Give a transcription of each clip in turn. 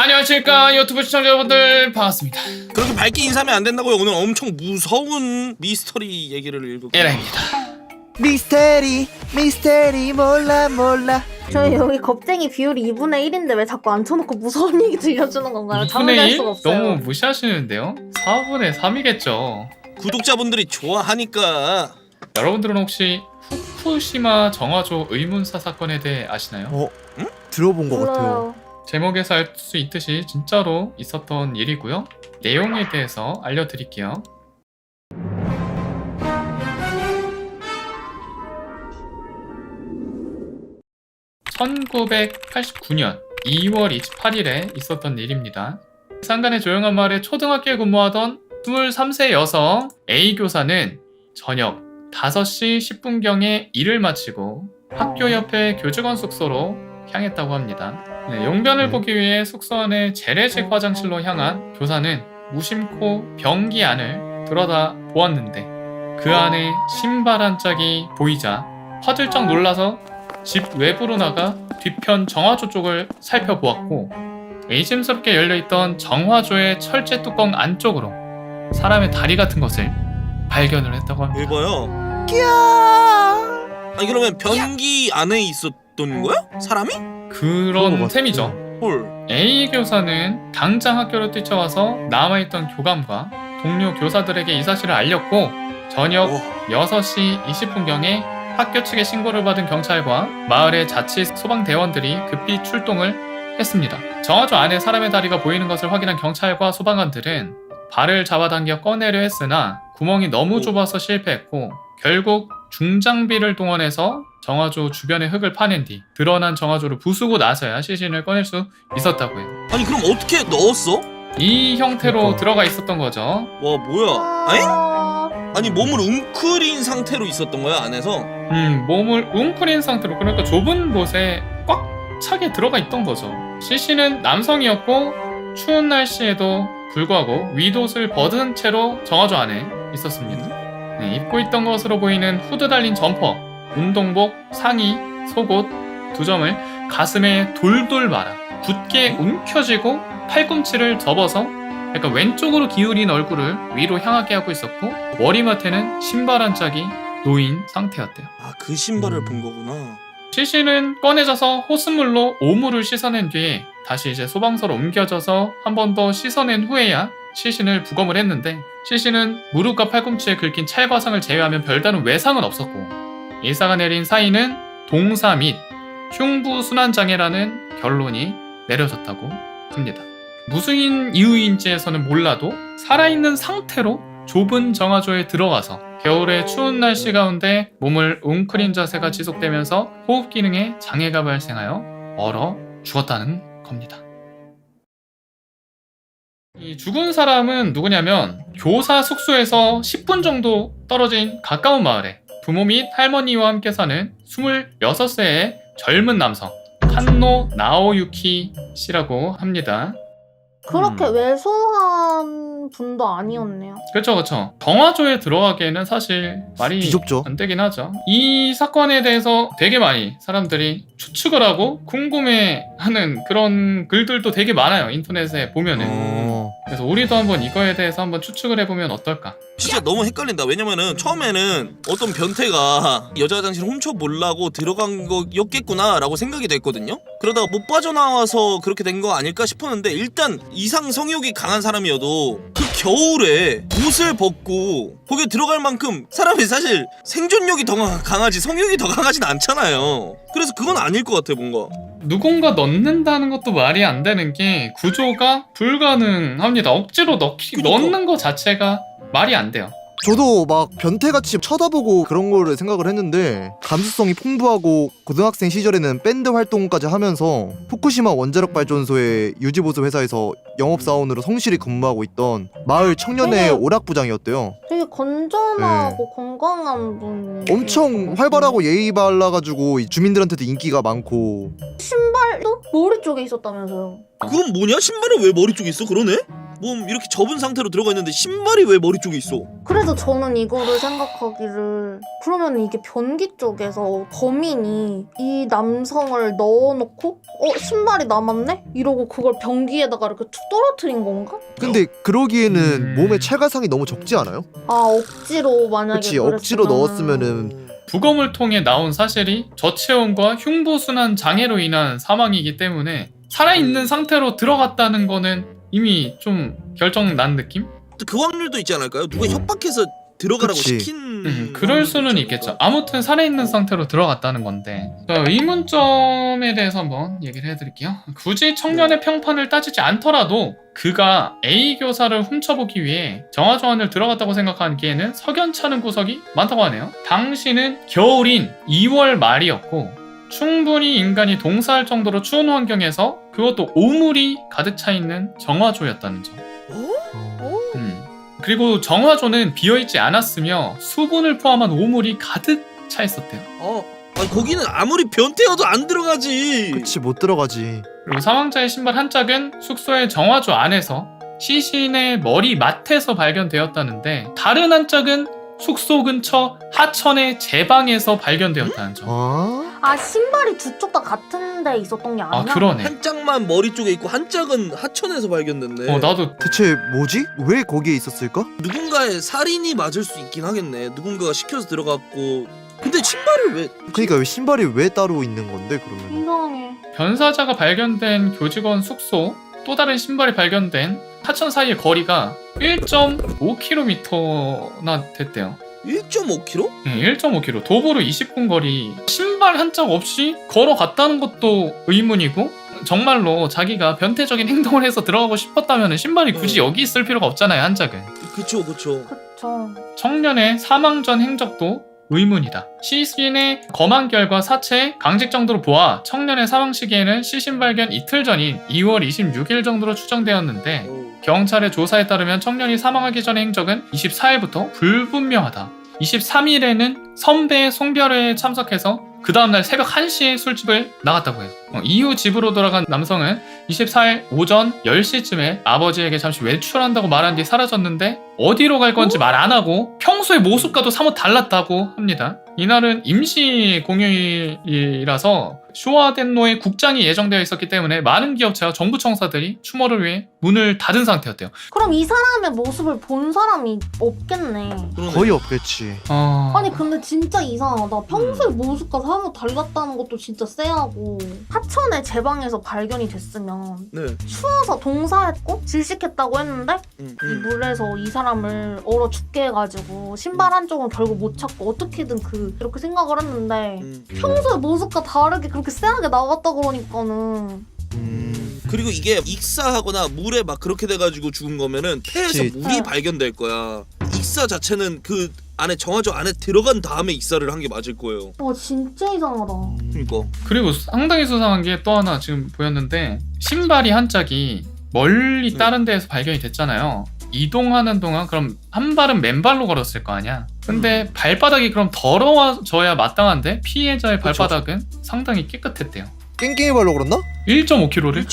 안녕하십니까 유튜브 시청자 여러분들 반갑습니다 그렇게 밝게 인사하면 안 된다고요. 오늘 엄청 무서운 미스터리 얘기를 읽을 거예요. 에라입니다 미스테리 미스테리 몰라 몰라 저희 여기 겁쟁이 비율이 2분의 1인데 왜 자꾸 앉혀놓고 무서운 얘기 들려주는 건가요? 잠을 2분의 잘 1? 수가 없어요. 너무 무시하시는데요 4분의 3이겠죠 구독자분들이 좋아하니까 여러분들은 혹시 후쿠시마 정화조 의문사 사건에 대해 아시나요? 어? 들어본 것 같아요 몰라요. 제목에서 알 수 있듯이 진짜로 있었던 일이고요 내용에 대해서 알려드릴게요 1989년 2월 28일에 있었던 일입니다. 상간의 조용한 마을에 초등학교에 근무하던 23세 여성 A 교사는 저녁 5시 10분경에 일을 마치고 학교 옆에 교직원 숙소로 향했다고 합니다. 네, 용변을 네. 보기 위해 숙소 안의 재래식 화장실로 향한 교사는 무심코 변기 안을 들여다 보았는데 그 안에 신발 한 짝이 보이자 화들짝 놀라서 집 외부로 나가 뒤편 정화조 쪽을 살펴보았고 의심스럽게 열려있던 정화조의 철제 뚜껑 안쪽으로 사람의 다리 같은 것을 발견을 했다고 합니다. 읽어요. 끼야 아니 그러면 변기 안에 있었던 거야? 사람이? 그런 것. 셈이죠. 헐. A 교사는 당장 학교로 뛰쳐와서 남아있던 교감과 동료 교사들에게 이 사실을 알렸고 저녁 와. 6시 20분경에 학교 측의 신고를 받은 경찰과 마을의 자치 소방대원들이 급히 출동을 했습니다. 정화조 안에 사람의 다리가 보이는 것을 확인한 경찰과 소방관들은 발을 잡아당겨 꺼내려 했으나 구멍이 너무 오. 좁아서 실패했고 결국 중장비를 동원해서 정화조 주변의 흙을 파낸 뒤 드러난 정화조를 부수고 나서야 시신을 꺼낼 수 있었다고 해요. 아니 그럼 어떻게 넣었어? 이 형태로 그러니까. 들어가 있었던 거죠. 와 뭐야? 아니? 아... 아니 몸을 웅크린 상태로 있었던 거야 안에서? 음, 몸을 웅크린 상태로 그러니까 좁은 곳에 꽉 차게 들어가 있던 거죠. 시신은 남성이었고 추운 날씨에도 불구하고 윗옷을 벗은 채로 정화조 안에 있었습니다. 네, 입고 있던 것으로 보이는 후드 달린 점퍼, 운동복, 상의, 속옷 두 점을 가슴에 돌돌 말아 굳게 움켜쥐고 팔꿈치를 접어서 약간 왼쪽으로 기울인 얼굴을 위로 향하게 하고 있었고 머리맡에는 신발 한 짝이 놓인 상태였대요. 아 그 신발을 음. 본 거구나. 시신은 꺼내져서 호스물로 오물을 씻어낸 뒤에 다시 이제 소방서로 옮겨져서 한 번 더 씻어낸 후에야 시신을 부검을 했는데 시신은 무릎과 팔꿈치에 긁힌 찰과상을 제외하면 별다른 외상은 없었고 일사가 내린 사인은 동사 및 흉부 순환 장애라는 결론이 내려졌다고 합니다. 무수인 이유인지에서는 몰라도 살아있는 상태로 좁은 정화조에 들어가서 겨울의 추운 날씨 가운데 몸을 웅크린 자세가 지속되면서 호흡 기능에 장애가 발생하여 얼어 죽었다는 겁니다. 이 죽은 사람은 누구냐면 교사 숙소에서 10분 정도 떨어진 가까운 마을에 부모 및 할머니와 함께 사는 26세의 젊은 남성 탄노 나오유키 씨라고 합니다. 그렇게 음. 왜소한 분도 아니었네요. 그렇죠, 그렇죠. 정화조에 들어가기에는 사실 말이 비좁죠. 안 되긴 하죠. 이 사건에 대해서 되게 많이 사람들이 추측을 하고 궁금해하는 그런 글들도 되게 많아요. 인터넷에 보면은. 어... 그래서 우리도 한번 이거에 대해서 한번 추측을 해보면 어떨까? 진짜 너무 헷갈린다. 왜냐면은 처음에는 어떤 변태가 여자 화장실 훔쳐 보려고 들어간 거였겠구나라고 생각이 됐거든요. 그러다가 못 빠져나와서 그렇게 된 거 아닐까 싶었는데 일단 이상 성욕이 강한 사람이어도 그 겨울에 옷을 벗고 거기에 들어갈 만큼 사람이 사실 생존력이 더 강- 강하지 성욕이 더 강하진 않잖아요. 그래서 그건 아닐 것 같아 뭔가. 누군가 넣는다는 것도 말이 안 되는 게 구조가 불가능합니다. 억지로 넣기, 그러니까. 넣는 것 자체가 말이 안 돼요. 저도 막 변태같이 쳐다보고 그런 거를 생각을 했는데 감수성이 풍부하고 고등학생 시절에는 밴드 활동까지 하면서 후쿠시마 원자력 발전소의 유지보수 회사에서 영업사원으로 성실히 근무하고 있던 마을 청년의 오락부장이었대요 되게 건전하고 건강한 분. 엄청 활발하고 예의 발라가지고 이 주민들한테도 인기가 많고 신발도 머리 쪽에 있었다면서요. 그건 뭐냐? 신발은 왜 머리 쪽에 있어? 그러네? 몸 이렇게 접은 상태로 들어가 있는데 신발이 왜 머리 쪽에 있어? 그래서 저는 이거를 생각하기를 그러면 이게 변기 쪽에서 범인이 이 남성을 넣어놓고 어 신발이 남았네 이러고 그걸 변기에다가 이렇게 툭 떨어뜨린 건가? 근데 그러기에는 음. 몸에 체가상이 너무 적지 않아요? 아 억지로 만약에 그치 억지로 그랬으면은- 넣었으면은 부검을 통해 나온 사실이 저체온과 흉부순환 장애로 인한 사망이기 때문에 살아있는 상태로 들어갔다는 거는 이미 좀 결정 난 느낌? 또그 확률도 있지 않을까요? 누가 협박해서 들어가라고 그치. 시킨 음, 그럴 수는 있겠죠. 아무튼 살아있는 상태로 들어갔다는 건데 자, 의문점에 대해서 한번 얘기를 해드릴게요. 굳이 청년의 평판을 따지지 않더라도 그가 A 교사를 훔쳐보기 위해 정화조안을 들어갔다고 생각하기에는 석연찮은 구석이 많다고 하네요. 당시는 겨울인 2월 말이었고 충분히 인간이 동사할 정도로 추운 환경에서 그것도 오물이 가득 차 있는 정화조였다는 점. 어. 음. 그리고 정화조는 비어있지 않았으며 수분을 포함한 오물이 가득 차 있었대요. 어, 아니 거기는 아무리 변태여도 안 들어가지. 그치 못 들어가지 그리고 사망자의 신발 한 짝은 숙소의 정화조 안에서 시신의 머리 맡에서 발견되었다는데 다른 한 짝은 숙소 근처 하천의 제방에서 발견되었다는 점. 아? 아 신발이 두 쪽 다 같은 데 있었던 게 아니야? 아 그러네. 한 짝만 머리 쪽에 있고 한 짝은 하천에서 발견됐네. 어 나도 대체 뭐지? 왜 거기에 있었을까? 누군가의 살인이 맞을 수 있긴 하겠네. 누군가가 시켜서 들어갔고. 근데 신발을 왜? 그러니까 왜 신발이 왜 따로 있는 건데 그러면 이상해 변사자가 발견된 교직원 숙소 또 다른 신발이 발견된 하천 사이의 거리가 1.5km나 됐대요. 1.5kg? 네, 1.5km. 도보로 20분 거리. 신발 한 짝 없이 걸어갔다는 것도 의문이고, 정말로 자기가 변태적인 행동을 해서 들어가고 싶었다면 신발이 굳이 음. 여기 있을 필요가 없잖아요, 한 짝은. 그쵸 그쵸. 그쵸 청년의 사망 전 행적도 의문이다. 시신의 검안 결과 사체 강직 정도로 보아 청년의 사망 시기에는 시신 발견 이틀 전인 2월 26일 정도로 추정되었는데 어. 경찰의 조사에 따르면 청년이 사망하기 전의 행적은 24일부터 불분명하다. 23일에는 선배의 송별회에 참석해서 그 다음날 새벽 1시에 술집을 나갔다고 해요. 어, 이후 집으로 돌아간 남성은 24일 오전 10시쯤에 아버지에게 잠시 외출한다고 말한 뒤 사라졌는데 어디로 갈 건지 말 안 하고 평소의 모습과도 사뭇 달랐다고 합니다. 이날은 임시 공휴일이라서 쇼와덴노의 국장이 예정되어 있었기 때문에 많은 기업체와 정부 청사들이 추모를 위해 문을 닫은 상태였대요. 그럼 이 사람의 모습을 본 사람이 없겠네 그러네. 거의 없겠지 어... 아니 근데 진짜 이상하다 평소의 모습과 사뭇 달랐다는 것도 진짜 쎄하고 하천의 제 방에서 발견이 됐으면 네. 추워서 동사했고 질식했다고 했는데 음, 이 음. 물에서 이 사람 을 얼어 죽게 해가지고 신발 한쪽은 결국 못 찾고 어떻게든 그 이렇게 생각을 했는데 음. 평소의 모습과 다르게 그렇게 쎄하게 나갔다 그러니까는 음... 그리고 이게 익사하거나 물에 막 그렇게 돼가지고 죽은 거면은 폐에서 그치. 물이 네. 발견될 거야. 익사 자체는 그 안에 정화조 안에 들어간 다음에 익사를 한 게 맞을 거예요. 와 진짜 이상하다 그러니까. 그리고 상당히 수상한 게 또 하나 지금 보였는데 신발이 한 짝이 멀리 네. 다른 데에서 발견이 됐잖아요. 이동하는 동안 그럼 한 발은 맨발로 걸었을 거 아니야. 근데 음. 발바닥이 그럼 더러워져야 마땅한데 피해자의. 발바닥은 상당히 깨끗했대요. 깽깽이 발로 그랬나? 1.5km를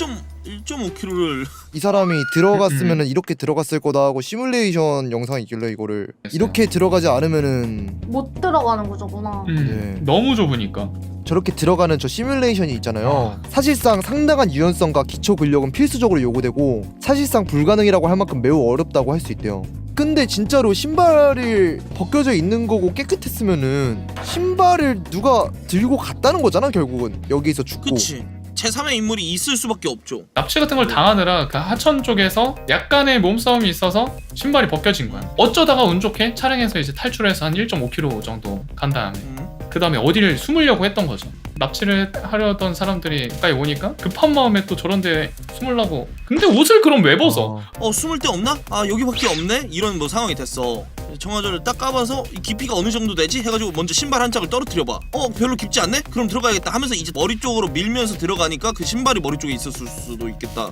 1.1.5kg를 이 사람이 음, 들어갔으면 이렇게 들어갔을 거다 하고 시뮬레이션 영상이 있길래 이거를 이렇게 들어가지 않으면은 못 들어가는 구조구나 음, 네. 너무 좁으니까. 저렇게 들어가는 저 시뮬레이션이 있잖아요. 사실상 상당한 유연성과 기초 근력은 필수적으로 요구되고 사실상 불가능이라고 할 만큼 매우 어렵다고 할 수 있대요. 근데 진짜로 신발이 벗겨져 있는 거고 깨끗했으면은 신발을 누가 들고 갔다는 거잖아 결국은 여기서 죽고. 그치. 제3의 인물이 있을 수밖에 없죠. 납치 같은 걸 당하느라 그 하천 쪽에서 약간의 몸싸움이 있어서 신발이 벗겨진 거야. 어쩌다가 운 좋게 차량에서 이제 탈출해서 한 1.5km 정도 간 다음에 음. 그 다음에 어디를 숨으려고 했던 거죠. 납치를 하려던 사람들이 가까이 오니까 급한 마음에 또 저런 데 숨으려고. 근데 옷을 그럼 왜 벗어? 어. 어 숨을 데 없나? 아 여기밖에 없네? 이런 뭐 상황이 됐어 정화조를 딱 까봐서 이 깊이가 어느 정도 되지? 해가지고 먼저 신발 한 짝을 떨어뜨려봐 어 별로 깊지 않네? 그럼 들어가야겠다 하면서 이제 머리 쪽으로 밀면서 들어가니까 그 신발이 머리 쪽에 있었을 수도 있겠다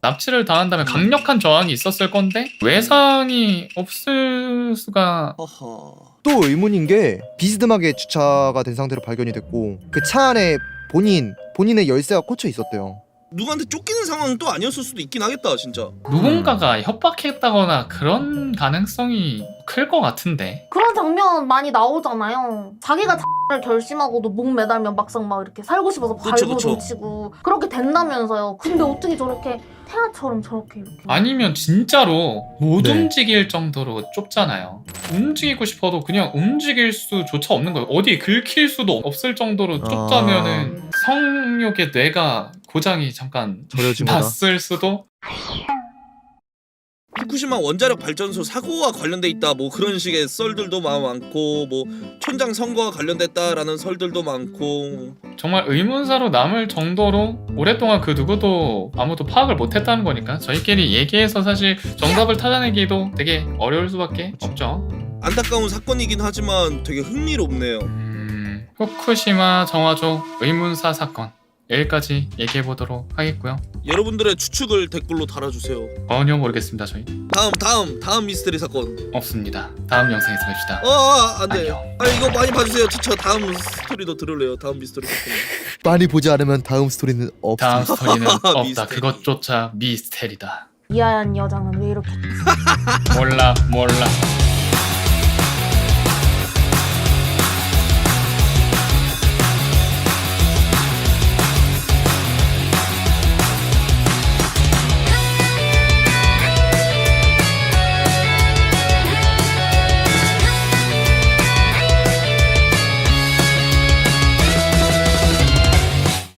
납치를 당한 다음에 강력한 저항이 있었을 건데 외상이 없을 수가 허허 또 의문인 게 비스듬하게 주차가 된 상태로 발견이 됐고 그 차 안에 본인 본인의 열쇠가 꽂혀 있었대요. 누구한테 쫓기는 상황은 또 아니었을 수도 있긴 하겠다 진짜 누군가가 협박했다거나 그런 가능성이 클 것 같은데 그런 장면 많이 나오잖아요. 자기가 를 결심하고도 목 매달면 막상 막 이렇게 살고 싶어서 발도 그쵸. 놓치고 그렇게 된다면서요. 근데 어떻게 저렇게 태아처럼 저렇게 이렇게 아니면 진짜로 못 네. 움직일 정도로 좁잖아요. 움직이고 싶어도 그냥 움직일 수조차 없는 거예요. 어디 긁힐 수도 없을 정도로 좁다면은 성욕의 뇌가 고장이 잠깐 저려진 거다. 났을 수도 후쿠시마 원자력 발전소 사고와 관련돼 있다. 뭐 그런 식의 썰들도 많고 뭐 촌장 선거와 관련됐다라는 설들도 많고. 정말 의문사로 남을 정도로 오랫동안 그 누구도 아무도 파악을 못했다는 거니까 저희끼리 얘기해서 사실 정답을 찾아내기도 되게 어려울 수밖에 없죠. 안타까운 사건이긴 하지만 되게 흥미롭네요. 음, 후쿠시마 정화조 의문사 사건. 여기까지 얘기해 보도록 하겠고요. 여러분들의 추측을 댓글로 달아주세요 전혀 모르겠습니다. 저희 다음 다음 다음 미스테리 사건 없습니다. 다음 영상에서 뵙시다. 어, 아, 안돼 안녕. 아 이거 많이 봐주세요 저, 저 다음 스토리도 들을래요 다음 미스테리 사건 많이 보지 않으면 다음 스토리는. 다음 스토리는 없다. 미스테리. 그것조차 미스테리다. 이하얀 여장은 왜 이렇게 몰라 몰라.